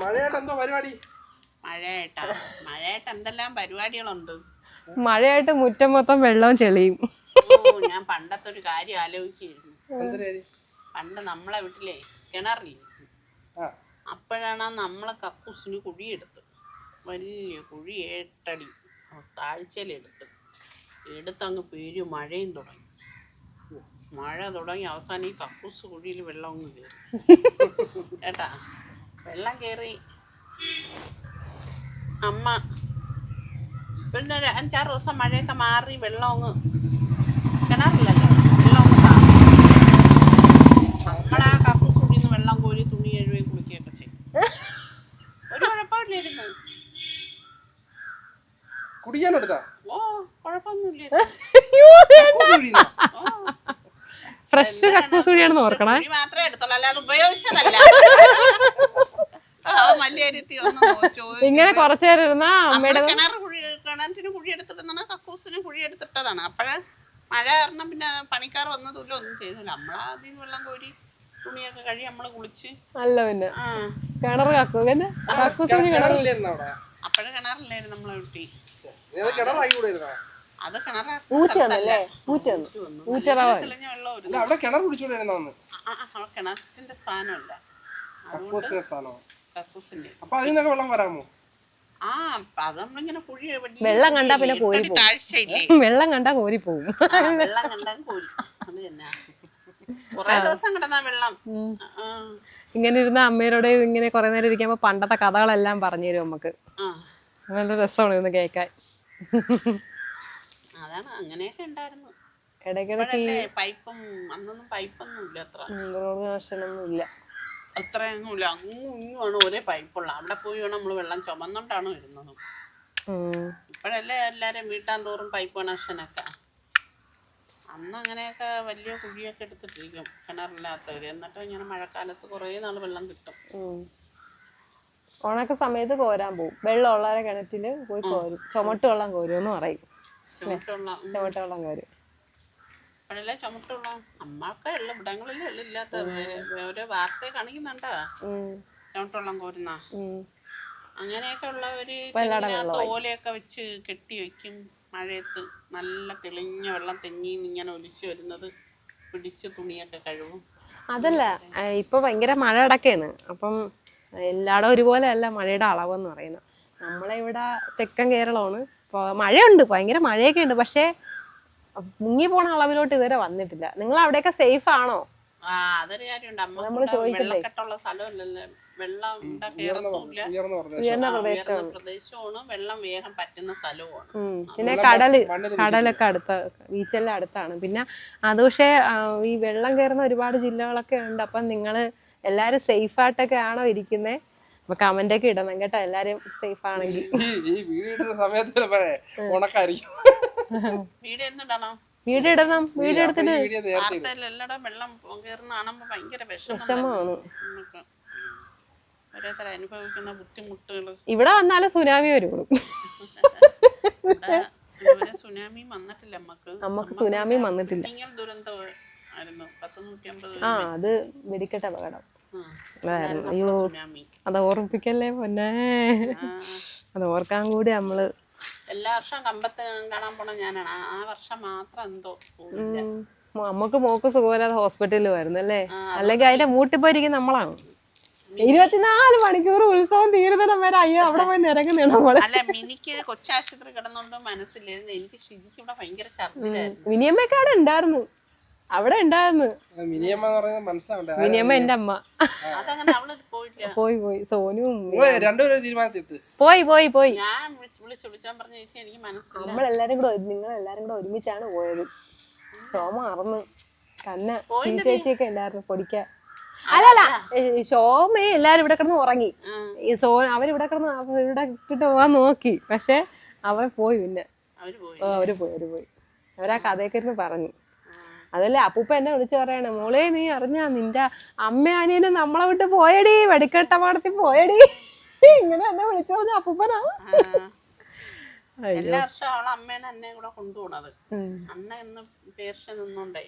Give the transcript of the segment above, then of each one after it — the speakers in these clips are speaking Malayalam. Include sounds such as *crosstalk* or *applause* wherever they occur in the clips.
മഴയായിട്ട് എന്തോ പരിപാടി? മഴയായിട്ടാ. മഴയായിട്ട് എന്തെല്ലാം പരിപാടികളുണ്ട്? മഴയായിട്ട് മുറ്റം മൊത്തം വെള്ളവും ചെളിയും. ഓ ഞാൻ പണ്ടത്തെ ഒരു കാര്യം ആലോചിക്കുകയായിരുന്നു പണ്ട് നമ്മളെ വീട്ടിലെ കിണറില്ലേ? അപ്പോഴാണ് നമ്മളെ കക്കൂസിന് കുഴിയെടുത്ത്. വലിയ കുഴി ഏട്ടടി താഴ്ചയിലെടുത്ത്. എടുത്തങ്ങ് പേര് മഴയും തുടങ്ങി. മഴ തുടങ്ങി അവസാനം ഈ കക്കൂസ് കുഴിയിൽ വെള്ളം അങ്ങ് കയറി. *laughs* കേട്ടാ? വെള്ളം കയറി അമ്മ ഒരു അഞ്ചാറ് ദിവസം മഴയൊക്കെ മാറി വെള്ളം അങ്ങ് കിണറില്ലല്ലോ വെള്ളം അങ്ങ് താഴ്ന്നു നമ്മളാ കുഴിയിൽ നിന്ന് വെള്ളം കോരി തുണി കഴുകുകയും കുളിക്കുകയൊക്കെ ചെയ്തു. ഒരു കുഴപ്പമില്ലായിരുന്നു കുടിക്കാനെടുത്താ? ഓ കുഴപ്പമൊന്നുമില്ല ഫ്രഷ് കക്കൂസ് കുഴിയാണെന്ന് ഓർക്കണേ. മാത്രമേ എടുത്തുള്ളൂ. അല്ലാതെ ഉപയോഗിച്ചതല്ല. ഒന്ന് ചോദിച്ചു ഇങ്ങനെ കുറച്ചു നേരം ഇരുന്നാ അമ്മയുടെ കിണറ് കിണർ കുഴി കിണറ്റിന് കുഴി എടുത്തിട്ടുന്ന കക്കൂസിന് കുഴി എടുത്തിട്ടതാണ്. അപ്പോഴേ മഴ കാരണം പിന്നെ പണിക്കാർ വന്നതുമില്ല ഒന്നും ചെയ്തില്ല. നമ്മളാദ്യം നിന്ന് വെള്ളം കോരി തുണിയൊക്കെ കഴുകി നമ്മൾ കുളിച്ച്. അല്ല പിന്നെ. ആ. കിണർ കാക്കൂ. പിന്നെ കക്കൂസ് കുഴി കിണർ കിണറില്ലായിരുന്നു അവിടെ? അപ്പോഴേ കിണറില്ലായിരുന്നു നമ്മളെ കുട്ടി അത് കിണറാ കിണറ്റിന്റെ സ്ഥാനമല്ല. കക്കൂസിന്റെ അപ്പൊ വെള്ളം വരാമോ? ആ അത് നമ്മളിങ്ങനെ കുഴി വലിയ വെള്ളം കണ്ടാ പിന്നെ കോരി പോകും. താഴ്ചയില്ലേ *laughs* വെള്ളം കണ്ടാ കോരി പോവും ആ, വെള്ളം കണ്ടാ കോരി. അത് തന്നെ. കൊറേ ദിവസം കിടന്ന വെള്ളം. ആ, ഇങ്ങനെ ഇരുന്ന അമ്മയോട് ഇങ്ങനെ കുറെ നേരം ഇരിക്കുമ്പോ പണ്ടത്തെ കഥകളെല്ലാം പറഞ്ഞു തരും നമുക്ക്. ആ. നല്ല രസമാണ് ഇന്ന് കേൾക്കാൻ. അതാണ് അങ്ങനെയൊക്കെ ഉണ്ടായിരുന്നു. ഇടയ്ക്കിടയ്ക്ക് ഇപ്പോഴല്ലേ പൈപ്പും അന്നൊന്നും പൈപ്പൊന്നും ഇല്ല അത്ര. റോഡ് കണക്ഷനൊന്നും ഇല്ല. അത്രയൊന്നും ഇല്ല അങ്ങും ഇങ്ങുമാണ് ഒരേ പൈപ്പുള്ള അവിടെ പോയി വേണം നമ്മൾ വെള്ളം ചുമന്നോണ്ടാണ് വരുന്നത്. ഇപ്പഴല്ലേ എല്ലാരും വീട്ടാൻ തോറും പൈപ്പ് കണക്ഷനൊക്കെ അന്ന് അങ്ങനെയൊക്കെ വലിയ കുഴിയൊക്കെ എടുത്തിട്ടിരിക്കും. കിണറില്ലാത്തവര്. എന്നിട്ട് ഇങ്ങനെ മഴക്കാലത്ത് കുറേ നാൾ വെള്ളം കിട്ടും. ഉണക്ക സമയത്ത് കോരാൻ പോകും വെള്ളം ഉള്ളവരെ കിണറ്റിൽ പോയി കോരും. ചുമട്ട് വെള്ളം കോരും എന്ന് പറയും. ചുമട്ട് വെള്ളം കോരും. ഇപ്പോഴല്ലേ ചുമട്ടുള്ള? അമ്മക്കെ ഉള്ള ഇവിടങ്ങളിലെ ഉള്ളില്ലാത്ത ഓരോ വാർത്ത കാണിക്കുന്നുണ്ടാ. ചുമട്ടുള്ളം കോരുന്ന. അങ്ങനെയൊക്കെ ഉള്ള ഒരു തോലയൊക്കെ വെച്ച് കെട്ടി വെക്കും മഴയത്ത്. നല്ല തെളിഞ്ഞ വെള്ളം തെങ്ങി ഇങ്ങനെ ഒലിച്ചു വരുന്നത്. പിടിച്ച് തുണിയൊക്കെ കഴുകും. അതല്ല ഇപ്പൊ ഭയങ്കര മഴ അടക്കാണ് അപ്പം എല്ലാടും ഒരുപോലെ അല്ല മഴയുടെ അളവെന്ന് പറയുന്നത്. നമ്മളെ ഇവിടെ തെക്കൻ കേരളമാണ്. മഴയുണ്ട് ഭയങ്കര മഴയൊക്കെ ഉണ്ട്. പക്ഷേ മുങ്ങി പോണ അളവിലോട്ട് ഇതുവരെ വന്നിട്ടില്ല. നിങ്ങൾ അവിടെയൊക്കെ സേഫ് ആണോ? ആ അതൊരു കാര്യമുണ്ട്. അമ്മ വെള്ളക്കെട്ടുള്ള സ്ഥലമല്ലല്ലോ. വെള്ളം ഉയർന്നു പ്രദേശമാണ്. വെള്ളം വേഗം പറ്റുന്ന സ്ഥലവുമാണ്. പിന്നെ കടൽ കടലൊക്കെ അടുത്ത ബീച്ചെല്ലാം അടുത്താണ്. പിന്നെ അത് പക്ഷേ ഈ വെള്ളം കയറുന്ന ഒരുപാട് ജില്ലകളൊക്കെ ഉണ്ട്. അപ്പം നിങ്ങൾ എല്ലാരും സേഫ് ആയിട്ടൊക്കെ ആണോ ഇരിക്കുന്നത് അപ്പൊ കമന്റ് ഒക്കെ ഇടണം കേട്ടോ. എല്ലാരും സേഫ് ആണെങ്കിൽ. ഈ വീട് ഇടുന്ന സമയത്ത് ഉണക്കായിരിക്കും. എന്നിടണം വീട് ഇടണം എടുത്തിട്ട് വീഡിയോ വെള്ളം കയറുന്ന ഭയങ്കര വിഷമമാണ്. ഓരോരുത്തർ അനുഭവിക്കുന്ന ബുദ്ധിമുട്ടുകൾ ഇവിടെ വന്നാലും സുനാമി വരുള്ളൂ. സുനാമി വന്നിട്ടില്ല നമുക്ക് നമുക്ക് സുനാമി വന്നിട്ടില്ല. ഇങ്ങനെ ദുരന്തം ആയിരുന്നു പത്ത് നൂറ്റി അമ്പത് ആ അത് വെടിക്കെട്ട് അപകടം. അയ്യോ അത് ഓർമ്മിപ്പിക്കല്ലേ പൊന്നെ? അത് ഓർക്കാൻ കൂടി നമ്മൾ എല്ലാ വർഷവും കമ്പത്ത് കാണാൻ പോണ ഞാനാണ്. ആ- വർഷം മാത്രം എന്തോ നമുക്ക് മോക്ക് സുഖമില്ലാതെ ഹോസ്പിറ്റലിൽ വരുന്നു അല്ലേ അല്ലെങ്കിൽ അതിന്റെ മൂട്ടിപ്പോയിരിക്കും നമ്മളാണ്. ഇരുപത്തിനാല് മണിക്കൂർ ഉത്സവം തീരുന്നിടം വരെ അയ്യോ അവിടെ പോയി നിരങ്ങുന്ന നമ്മൾ. അല്ല മിനിക്ക് കൊച്ചാശുപത്രി കിടന്നുകൊണ്ട് മനസ്സിലായിരുന്നു എനിക്ക് ഷിജിക്ക് ഇവിടെ ഭയങ്കര ഛർദിലായിരുന്നു. മിനിയമ്മയൊക്കെ അവിടെ ഉണ്ടായിരുന്നു. അവിടെ ഉണ്ടായിരുന്നു. മിനിയമ്മ എന്റെ അമ്മ. അതങ്ങനെ അവൾ പോയില്ല പോയി പോയി. സോനും പോയി പോയി പോയി. നമ്മളെല്ലാരും കൂടെ നിങ്ങൾ എല്ലാരും കൂടെ ഒരുമിച്ചാണ് പോയത്. സോമ അറന്ന് കന്ന ചേച്ചിയൊക്കെ ഉണ്ടായിരുന്നു പൊടിക്ക അല്ലല്ല ഷോമേ എല്ലാരും ഇവിടെ കിടന്ന് ഉറങ്ങി. ഈ സോ അവരിവിടെ കിടന്ന് ഇവിടെ കിട്ടു പോവാൻ നോക്കി. പക്ഷെ അവർ പോയി പിന്നെ. അവർ പോയി. അവർ പോയി അവർ പോയി. അവരാ കഥയൊക്കെ ഇരുന്ന് പറഞ്ഞു. അതല്ലേ അപ്പൂപ്പ എന്നെ വിളിച്ചു പറയണേ മോളെ നീ അറിഞ്ഞാ നിന്റെ അമ്മ അനിയനും നമ്മളെ വിട്ട് പോയടി വെടിക്കെട്ടപാടത്തിൽ പോയടി. ഇങ്ങനെ എന്നെ വിളിച്ചു പറഞ്ഞ അപ്പൂപ്പനാ. എല്ലാ വർഷവും അവളെ അമ്മേനെ എന്നെ കൂടെ കൊണ്ടുപോണത്. അന്ന ഇന്ന് പേർഷ നിന്നോണ്ടേ.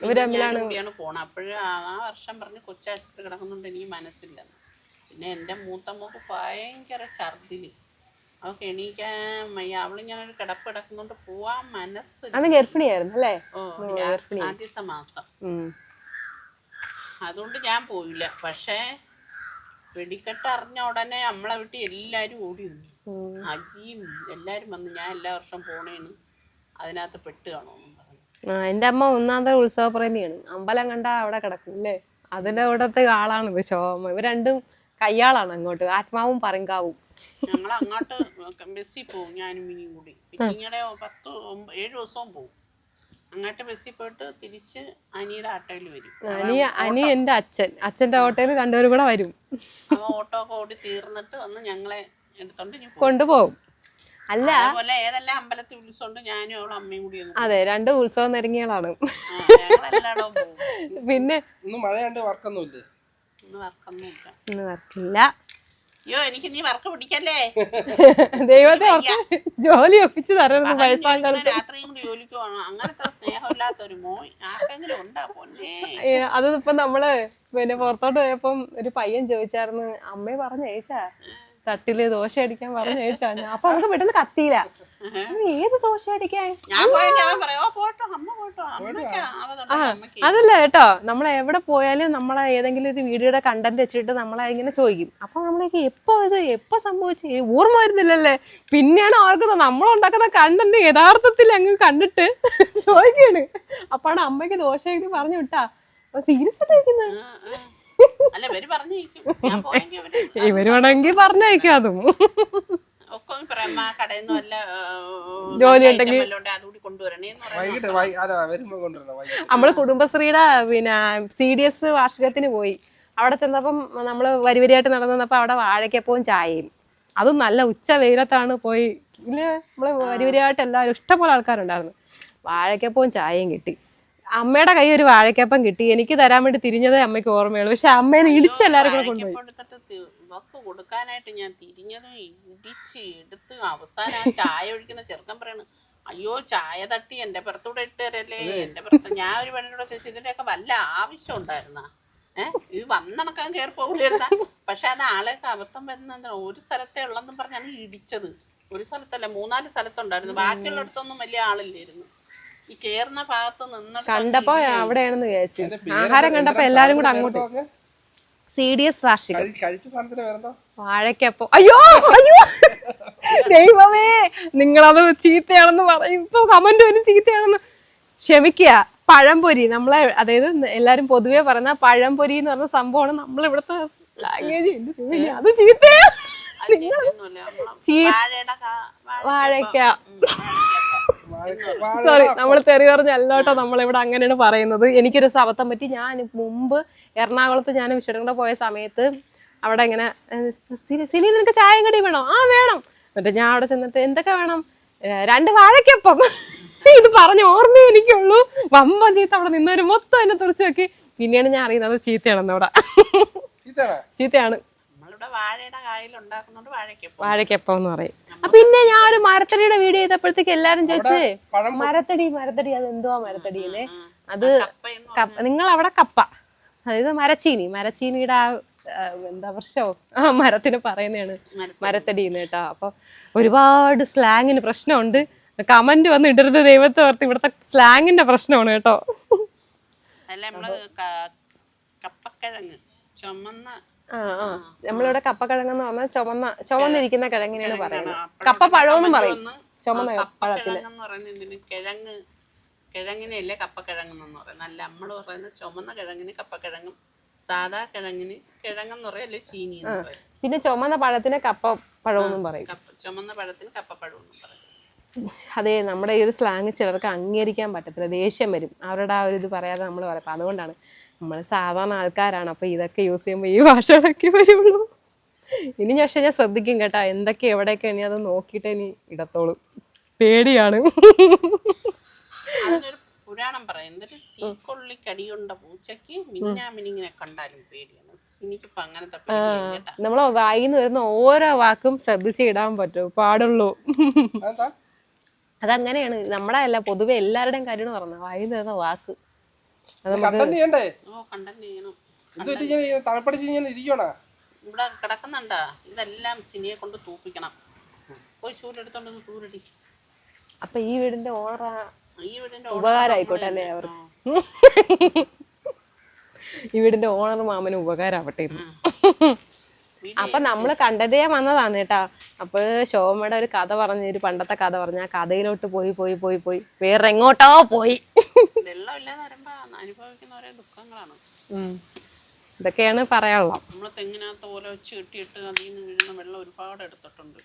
കൂടിയാണ് പോണത് അപ്പോഴും ആ വർഷം പറഞ്ഞ് കൊച്ചാശുപത്രി കിടക്കുന്നുണ്ട് എനിക്ക് മനസ്സില്ലെന്ന് പിന്നെ എന്റെ മൂത്ത മോക്ക് ഭയങ്കര ഛർദിൽ. അവൾക്ക് എണീക്കാൻ വയ്യ. അവളിങ്ങനെ ഒരു കിടപ്പ് കിടക്കുന്നോണ്ട് പോവാൻ മനസ്സ് അന്ന് ഗർഭിണിയായിരുന്നു അല്ലേ? ഓ രാ- ആദ്യത്തെ മാസം. ഉം. അതുകൊണ്ട് ഞാൻ പോയില്ല. പക്ഷേ വെടിക്കെട്ട് അറിഞ്ഞ ഉടനെ നമ്മളെ വീട്ടിൽ എല്ലാരും ഓടി വന്നു. ഉം. അജിയും എല്ലാവരും വന്ന് ഞാൻ എല്ലാ വർഷം പോണേന്ന് അതിനകത്ത് പെട്ട് കാണുമെന്ന് പറഞ്ഞു. ആ എന്റെ അമ്മ ഒന്നാമത്തെ ഉത്സവപ്രേമിയാണ്. അമ്പലം കണ്ട അവിടെ കിടക്കും അല്ലേ? അതിന്റെ അവിടത്തെ ആളാണ് ഇത് ശോഭ ഇവർ രണ്ടും കയ്യാളാണ് അങ്ങോട്ട്. ആത്മാവും പറങ്കാവും ഞങ്ങൾ അങ്ങോട്ട് ബസ്സിൽ പോകും ഞാനും മിനിയും കൂടി. പിന്നിങ്ങടെ പത്ത് ഏഴ് ദിവസവും പോകും അങ്ങോട്ട് ബസ്സിൽ പോയിട്ട് തിരിച്ച് അനിയുടെ ആട്ടോയിൽ വരും. അനി അനി എന്റെ അച്ഛൻ. അച്ഛന്റെ ഓട്ടോയിൽ രണ്ടുപേരും കൂടെ വരും. ഓട്ടോ ഒക്കെ ഓടി തീർന്നിട്ട് വന്ന് ഞങ്ങളെ എടുത്തോണ്ട് ഇനി പോകും കൊണ്ടുപോകും അല്ല അതുപോലെ ഏതെല്ലാം അമ്പലത്തിൽ വിളിച്ചോണ്ട് ഞാനും അവളും അമ്മയും കൂടി അങ്ങ് അതെ രണ്ട് ഉത്സവം നിരങ്ങികളാണ് ആ, ഞങ്ങളെല്ലായിടവും പോകും പിന്നെ ഇന്ന് മഴയാണ്ട് വർക്കൊന്നുമില്ലേ? ഇന്ന് വർക്കൊന്നുമില്ല. ഇന്ന് വർക്കില്ല. അയ്യോ എനിക്ക് നീ വർക്ക് പിടിക്കല്ലേ? *laughs* ദൈവത്തെ ഓർത്ത് ജോലി ഒപ്പിച്ച് തരരുത് വയസ്സാകാലത്ത് രാത്രിയും കൂടി ജോലിക്ക് പോകണം. അങ്ങനത്തെ സ്നേഹമില്ലാത്ത ഒരു മോയ് ആർക്കെങ്കിലും ഉണ്ടാ പൊന്നേ? ഏ, അത് നമ്മൾ പിന്നെ പുറത്തോട്ട് പോയപ്പം ഒരു പയ്യൻ ചോദിച്ചായിരുന്നു അമ്മയെ പറഞ്ഞ ഏച്ചാ തട്ടിൽ ദോശ അടിക്കാൻ പറഞ്ഞു ചോദിച്ചാ അപ്പൊ നമുക്ക് പെട്ടെന്ന് കത്തിയില്ല. "ഇത് ഏത് ദോശ അടിക്കാൻ? അതല്ല കേട്ടോ നമ്മൾ എവിടെ പോയാലും നമ്മളെ ഏതെങ്കിലും ഒരു വീഡിയോയുടെ കണ്ടന്റ് വെച്ചിട്ട് നമ്മളെ ഇങ്ങനെ ചോദിക്കും. അപ്പൊ നമ്മളേക്ക് എപ്പോ ഇത് എപ്പോ സംഭവിച്ചു? ഓർമ്മ വരുന്നില്ലല്ലേ? പിന്നെയാണ് ഓർക്കുന്നത് നമ്മൾ ഉണ്ടാക്കുന്ന കണ്ടന്റ് യഥാർത്ഥത്തിൽ അങ്ങ് കണ്ടിട്ട് *laughs* ചോദിക്കാണ്. അപ്പാണ് അമ്മയ്ക്ക് ദോശ ഇടി പറഞ്ഞു വിട്ടാ. അപ്പൊ സീരിയസ് ആയിട്ടിരിക്കുന്നത് *laughs* ഇവർ വേണമെങ്കിൽ പറഞ്ഞയക്കാം അതും. ജോലി നമ്മൾ കുടുംബശ്രീയുടെ പിന്നെ സി ഡി എസ് വാർഷികത്തിന് പോയി. അവിടെ ചെന്നപ്പം നമ്മൾ വരിവരിയായിട്ട് നടന്നു വന്നപ്പോൾ അവിടെ വാഴയ്ക്കപ്പവും ചായയും. അതും നല്ല ഉച്ച വെയിലത്താണ് പോയി. ഇല്ല നമ്മൾ വരിവരിയായിട്ട് എല്ലാവരും ഇഷ്ടംപോലെ ആൾക്കാരുണ്ടായിരുന്നു. വാഴയ്ക്കപ്പവും ചായയും കിട്ടി. അമ്മയുടെ കൈ ഒരു വാഴക്കപ്പം കിട്ടി. എനിക്ക് തരാൻ വേണ്ടി തിരിഞ്ഞതേ അമ്മയ്ക്ക് ഓർമ്മയുള്ളൂ. പക്ഷെ അമ്മേനെ ഇടിച്ച് എല്ലാവരും കൂടെ കൊണ്ടുപോയി. ഇവക്ക് കൊടുക്കാനായിട്ട് ഞാൻ തിരിഞ്ഞതും ഇടിച്ച് എടുത്ത് അവസാനം ആ ചായ ഒഴിക്കുന്ന ചെറുക്കൻ പറയണു അയ്യോ ചായ തട്ടി എന്റെ പുറത്തൂടെ ഇട്ട് തരല്ലേ? എന്റെ പുറത്ത് ഞാൻ ഒരു പെണ്ണിനോട് ചോദിച്ചു ഇതിന്റെയൊക്കെ വല്ല ആവശ്യം ഉണ്ടായിരുന്ന? ഏഹ് ഇത് വന്നണക്കാൻ കയറി പോകില്ലായിരുന്ന പക്ഷെ അത് ആളെയൊക്കെ അബദ്ധം വരുന്ന ഒരു സ്ഥലത്തെ ഉള്ളെന്നും പറഞ്ഞാണ് ഇടിച്ചത്. ഒരു സ്ഥലത്തല്ല മൂന്നാൽ സ്ഥലത്തുണ്ടായിരുന്നു. ബാക്കിയുള്ളിടത്തൊന്നും വലിയ ആളില്ലായിരുന്നു. ഈ കേറുന്ന ഭാഗത്ത് നിന്ന് കണ്ടപ്പോ അവിടെയാണെന്ന് വിചാരിച്ചു. ആഹാരം കണ്ടപ്പോ എല്ലാരും കൂടെ അങ്ങോട്ട്? സി ഡി എസ് വാർഷികം വാഴക്കപ്പോ അയ്യോ അയ്യോ. ദൈവമേ നിങ്ങളത് ചീത്തയാണെന്ന് പറയും. ഇപ്പൊ കമന്റ് വരും ചീത്തയാണെന്ന്. ക്ഷമിക്കുക പഴംപൊരി. നമ്മളെ അതായത് എല്ലാരും പൊതുവെ പറയുന്ന പഴംപൊരി എന്ന് പറഞ്ഞ സംഭവമാണ് നമ്മൾ ഇവിടുത്തെ ലാംഗ്വേജ് അത് ചീത്തയാ. ചീ- വാഴയുടെ സോറി നമ്മൾ തെറി പറഞ്ഞല്ലോട്ടോ നമ്മളിവിടെ അങ്ങനെയാണ് പറയുന്നത്. എനിക്കൊരു അബദ്ധം പറ്റി. ഞാൻ മുമ്പ് എറണാകുളത്ത് ഞാൻ കൂടെ പോയ സമയത്ത് അവിടെ ഇങ്ങനെ സിലി നിനക്ക് ചായയും കടി വേണോ? ആ വേണം. എന്നിട്ട് ഞാൻ അവിടെ ചെന്നിട്ട് എന്തൊക്കെ വേണം? രണ്ട് വാഴയ്ക്കൊപ്പം ഇത് പറഞ്ഞ ഓർമ്മ എനിക്കുള്ളൂ. വമ്പൻ ചീത്ത അവിടെ നിന്നൊരു മൊത്തം എന്നെ തുറച്ചു നോക്കി. പിന്നെയാണ് ഞാൻ അറിയുന്നത് ചീത്തയാണെന്ന് അവിടെ. ചീത്തയാണോ? ചീത്തയാണ് നമ്മളിവിടെ വാഴയുടെ കായിൽ ഉണ്ടാക്കുന്നോണ്ട് വാഴയ്ക്കപ്പം. വാഴയ്ക്കൊപ്പം എന്ന് പറയും. പിന്നെ ഞാൻ ഒരു മരത്തടിയുടെ വീഡിയോ ചെയ്തപ്പോഴത്തേക്ക് എല്ലാരും ചോദിച്ചേ മരത്തടി മരത്തടി അത് എന്തുവാ മരത്തടിയിലെ? അത് കപ്പ നിങ്ങൾ അവിടെ കപ്പ. അതായത് മരച്ചീനി. മരച്ചീനിയുടെ ആ എന്താ വർഷോ? ആ മരത്തിന് പറയുന്നതാണ് മരത്തടി. എന്ന് കേട്ടോ. അപ്പൊ ഒരുപാട് സ്ലാങ്ങിന് പ്രശ്നമുണ്ട്. കമന്റ് വന്ന് ഇടരുത് ദൈവത്തെ ഓർത്ത്. ഇവിടുത്തെ സ്ലാങ്ങിന്റെ പ്രശ്നമാണ് കേട്ടോ. അല്ല നമ്മൾ കപ്പക്കിഴങ്ങ് ചുമന്ന ആ കപ്പ കിഴങ്ങ് എന്ന് പറഞ്ഞാൽ ചുമന്ന ചുമന്നിരിക്കുന്ന കിഴങ്ങിനാണ് പറയുന്നത്. കപ്പ പഴമെന്നും പറയും. ചുമന്ന പഴത്തിന് കിഴങ്ങ് കിഴങ്ങിനെയല്ലേ കപ്പക്കിഴങ്ങെന്ന് പറയുന്നത്. അല്ല നമ്മൾ പറയുന്നത് ചുമന്ന കിഴങ്ങിന് കപ്പക്കിഴങ്ങും സാധാ കിഴങ്ങിന് കിഴങ്ങെന്ന് പറയും അല്ലെ ചീനി പിന്നെ ചുമന്ന പഴത്തിന് കപ്പ പഴമെന്നും പറയും. ചുമന്ന പഴത്തിന് പഴം എന്നും പറയും. അതെ നമ്മുടെ ഈ ഒരു സ്ലാങ് ചിലർക്ക് അംഗീകരിക്കാൻ പറ്റത്തില്ല. ദേഷ്യം വരും. അവരുടെ ആ ഒരു ഇത് പറയാതെ നമ്മൾ പറയാം. അതുകൊണ്ടാണ് നമ്മൾ സാധാരണ ആൾക്കാരാണ് അപ്പോൾ ഇതൊക്കെ യൂസ് ചെയ്യുമ്പോൾ ഈ ഭാഷകളൊക്കെ വരുള്ളൂ. ഇനി ഞാൻ പക്ഷേ ഞാൻ ശ്രദ്ധിക്കും കേട്ടോ എന്തൊക്കെ എവിടെയൊക്കെ ഇനി അത് നോക്കിയിട്ട് ഇനി ഇടത്തോളൂ. പേടിയാണ്. പുരാണം പറയാം. എന്നിട്ട് തീക്കൊള്ളി കടിയുണ്ട പൂച്ചയ്ക്ക് മിന്നാമിനിങ്ങനെ കണ്ടാലും പേടിയാണ്. എനിക്കിപ്പോ അങ്ങനത്തെ നമ്മളെ വായിന്ന് വരുന്ന ഓരോ വാക്കും ശ്രദ്ധിച്ച് ഇടാൻ പറ്റും. പാടുള്ളൂ. അതങ്ങനെയാണ്. നമ്മുടെ അല്ല പൊതുവെ എല്ലാവരുടെയും കാര്യം പറഞ്ഞു വായിന്ന് വരുന്ന വാക്ക്. കണ്ടന്റ് ചെയ്യണ്ടേ? ഓ കണ്ടന്റ് ചെയ്യണം. ഇത് പറ്റി ഇങ്ങനെ തണുപ്പടിച്ച് ഇങ്ങനെ ഇരിക്കണോ ഇവിടെ കിടക്കുന്നുണ്ടാ. ഇതെല്ലാം സിനിയെ കൊണ്ട് തൂപ്പിക്കണം. പോയി ചൂലെടുത്തോണ്ടൊന്ന് ചൂരടി അപ്പൊ ഈ വീടിന്റെ ഓണർ ഈ വീടിന്റെ ഉപകാരമായിക്കോട്ടെ അല്ലേ അവർ ഈ വീടിന്റെ ഓണർ മാമന് ഉപകാരമാവട്ടെ ആവട്ടെ അപ്പൊ നമ്മൾ കണ്ടതേ വന്നതാണ് കേട്ടാ. അപ്പൊ ശോഭയുടെ ഒരു കഥ പറഞ്ഞ ഒരു പണ്ടത്തെ കഥ പറഞ്ഞ ആ കഥയിലോട്ട് പോയി പോയി പോയി പോയി. വേറെ എങ്ങോട്ടോ പോയി. *laughs* വെള്ളം ഇല്ലാന്ന് പറയുമ്പോ അനുഭവിക്കുന്ന ഓരോ ദുഃഖങ്ങളാണ്. ഇതൊക്കെയാണ് പറയാനുള്ളത്. നമ്മൾ തെങ്ങിനകത്ത് ഓല വെച്ച് കെട്ടിയിട്ട് അതിൽ നിന്ന് വീഴുന്ന വെള്ളം ഒരുപാട് എടുത്തിട്ടുണ്ട്.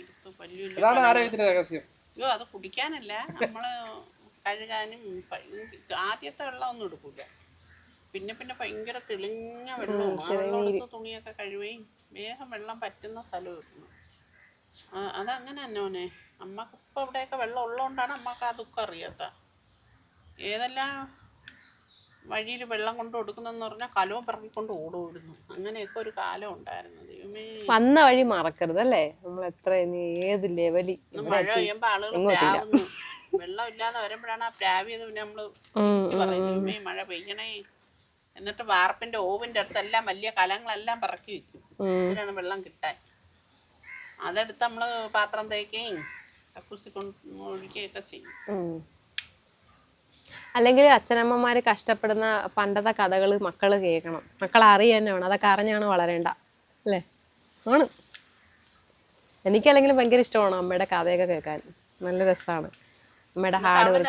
എടുത്ത് വലിയ ആരോഗ്യത്തിന്റെ രഹസ്യം. അയ്യോ അത് കുടിക്കാനല്ല. നമ്മൾ കഴുകാനും ആദ്യത്തെ വെള്ളം ഒന്നും എടുക്കൂല. പിന്നെ പിന്നെ ഭയങ്കര തെളിഞ്ഞ വെള്ളവും വെള്ളം തുണിയൊക്കെ കഴുകുകയും വേഗം വെള്ളം പറ്റുന്ന സ്ഥലം ഇരുന്നു അതങ്ങനെ തന്നെ മോനെ. അമ്മയ്ക്ക് ഇപ്പൊ ഇവിടെയൊക്കെ വെള്ളം ഉള്ളതുകൊണ്ടാണ് അമ്മയ്ക്ക് ആ ദുഃഖം അറിയാത്ത. ഏതെല്ലാം വഴിയിൽ വെള്ളം കൊണ്ട് കൊടുക്കുന്നെന്ന് പറഞ്ഞാൽ കലവും പിറക്കിക്കൊണ്ട് ഓടുമായിരുന്നു. അങ്ങനെയൊക്കെ ഒരു കാലം ഉണ്ടായിരുന്നു. ദൈവമേ. വന്ന വഴി മറക്കരുത് അല്ലേ? നമ്മൾ എത്ര ഇനി ഏത് ലെവലിൽ മഴ പെയ്യുമ്പോ ആളുകൾ പ്രാവുന്നു വെള്ളം ഇല്ലാതെ വരുമ്പോഴാണ് ആ പ്രാവിയത് പിന്നെ നമ്മൾ തിരിച്ചു പറയുന്നത്. "ദൈവമേ, മഴ പെയ്യണേ. എന്നിട്ട് വാർപ്പിന്റെ ഓവിന്റെ അടുത്തെല്ലാം വലിയ കലങ്ങളെല്ലാം പറക്കി വെക്കും. ഇതിനാണ് വെള്ളം കിട്ടാൻ. അതെടുത്ത് നമ്മൾ പാത്രം തേക്കുകയും കക്കൂസി കൊണ്ട് ഒഴിക്കുകയൊക്കെ ചെയ്യും അല്ലെങ്കിൽ അച്ഛനമ്മമാർ കഷ്ടപ്പെടുന്ന പണ്ടത്തെ കഥകൾ മക്കൾ കേൾക്കണം. മക്കൾ അറിയാൻ വേണം അതൊക്കെ അറിഞ്ഞാണ് വളരേണ്ട. അല്ലേ? ആണ്. എനിക്കല്ലെങ്കിലും ഭയങ്കര ഇഷ്ടമാണ് അമ്മയുടെ കഥയൊക്കെ കേൾക്കാൻ. നല്ല രസമാണ് അമ്മയുടെ ഹാർഡ് വർക്ക്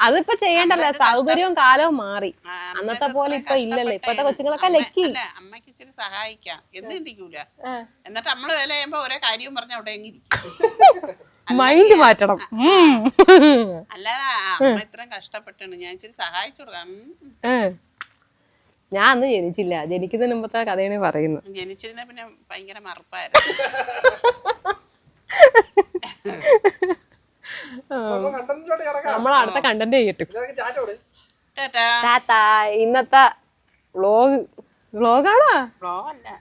അതിപ്പോ ചെയ്യണ്ടല്ലോ. സൗകര്യവും കാലവും മാറി. അന്നത്തെ പോലെ ഇപ്പൊ ഇല്ലല്ലോ. ഇപ്പത്തെ. കൊച്ചുങ്ങളൊക്കെ ലക്കി. അമ്മയ്ക്ക് അമ്മയ്ക്ക് ഇച്ചിരി സഹായിക്കാം. എന്ത് ചിന്തിക്കൂല. എന്നിട്ട് നമ്മൾ വില ചെയ്യുമ്പോ ഒരേ കാര്യവും പറഞ്ഞ അവിടെ ഇരിക്കും. *laughs* മൈൻഡ് മാറ്റണം. അല്ലാതെ അമ്മ ഇത്രയും കഷ്ടപ്പെട്ടാണ് ഞാൻ ഇച്ചിരി സഹായിച്ചു കൊടുക്കാം. ഞാൻ അന്ന് ജനിച്ചില്ല. ജനിക്കുന്നതിന് മുമ്പത്തെ കഥയാണ് പറയുന്നത്. ജനിച്ചിരുന്ന പിന്നെ ഭയങ്കര മറുപ്പായിരുന്നു. നമ്മൾ അടുത്ത കണ്ടന്റ് ചെയ്യട്ടെ. ടാറ്റാ. ടാറ്റാ. ഇന്നത്തെ വ്ലോഗ് വ്ലോഗാണോ?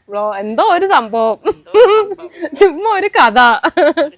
വ്ലോ എന്തോ ഒരു സംഭവം. എന്തോ ഒരു സംഭവം. ചുമ്മാ ഒരു കഥ.